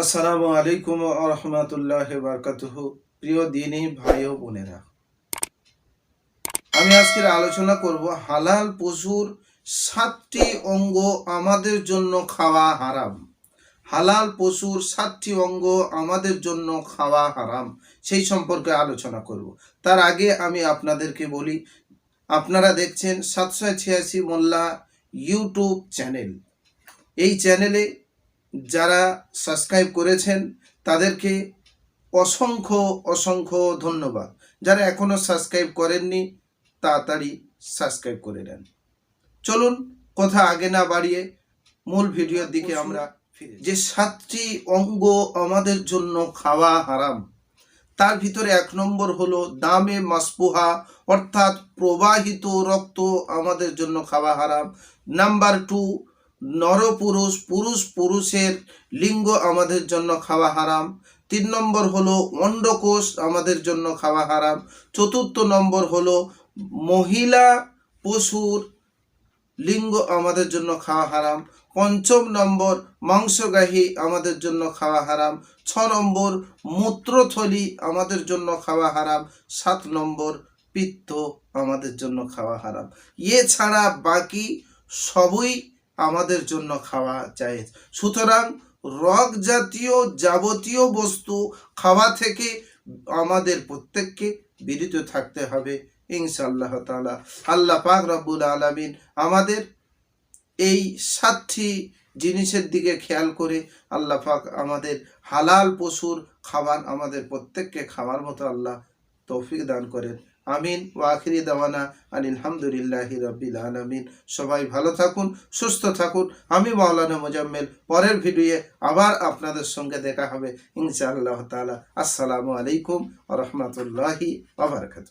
আসসালামু আলাইকুম রহমতুল্লাহ বারকাতুহ। প্রিয় দিনী ভাই ও বোনেরা, আমি আজকের আলোচনা করব হালাল পশুর সাতটি অঙ্গ আমাদের জন্য খাওয়া হারাম। হালাল পশুর সাতটি অঙ্গ আমাদের জন্য খাওয়া হারাম, সেই সম্পর্কে আলোচনা করব। তার আগে আমি আপনাদেরকে বলি, আপনারা দেখছেন সাতশো ছিয়াশি মোল্লা ইউটিউব চ্যানেল। এই চ্যানেলে যারা সাবস্ক্রাইব করেছেন তাদেরকে অসংখ্য অসংখ্য ধন্যবাদ। যারা এখনও সাবস্ক্রাইব করেননি তাড়াতাড়ি সাবস্ক্রাইব করে নেন। চলুন কথা আগে না বাড়িয়ে মূল ভিডিওর দিকে আমরা ফিরে যে সাতটি অঙ্গ আমাদের জন্য খাওয়া হারাম তার ভিতরে এক নম্বর হলো দামে মাসপুহা অর্থাৎ প্রবাহিত রক্ত আমাদের জন্য খাওয়া হারাম। নাম্বার টু নরপুরুষ, পুরুষ পুরুষের লিঙ্গ আমাদের জন্য খাওয়া হারাম। তিন নম্বর হলো অন্ডকোষ আমাদের জন্য খাওয়া হারাম। চতুর্থ নম্বর হলো মহিলা পশুর লিঙ্গ আমাদের জন্য খাওয়া হারাম। পঞ্চম নম্বর মাংসগাহী আমাদের জন্য খাওয়া হারাম। ছ নম্বর মূত্রথলি আমাদের জন্য খাওয়া হারাম। সাত নম্বর পিত্ত আমাদের জন্য খাওয়া হারাম। এছাড়া বাকি সবই আমাদের জন্য খাওয়া যায়। সুতরাং রক জাতীয় যাবতীয় বস্তু খাওয়া থেকে আমাদের প্রত্যেককে বিরত থাকতে হবে, ইনশাআল্লাহ তাআলা। আল্লাহ পাক রব্বুল আলামিন আমাদের এই সাতটি জিনিসের দিকে খেয়াল করে আল্লাহ পাক আমাদের হালাল পশুর খাবার আমাদের প্রত্যেককে খাওয়ার মতো আল্লাহ তৌফিক দান করেন। আমিন ওয়াখিরি দাওয়ানা আলহামদুলিল্লাহ রব্বিল আলমিন। সবাই ভালো থাকুন, সুস্থ থাকুন। আমি মাওলানা মোজাম্মেল। পরের ভিডিওয়ে আবার আপনাদের সঙ্গে দেখা হবে ইনশাআল্লাহ তালা আসসালামু আলাইকুম রহমতুল্লাহি বারাকাতুহু।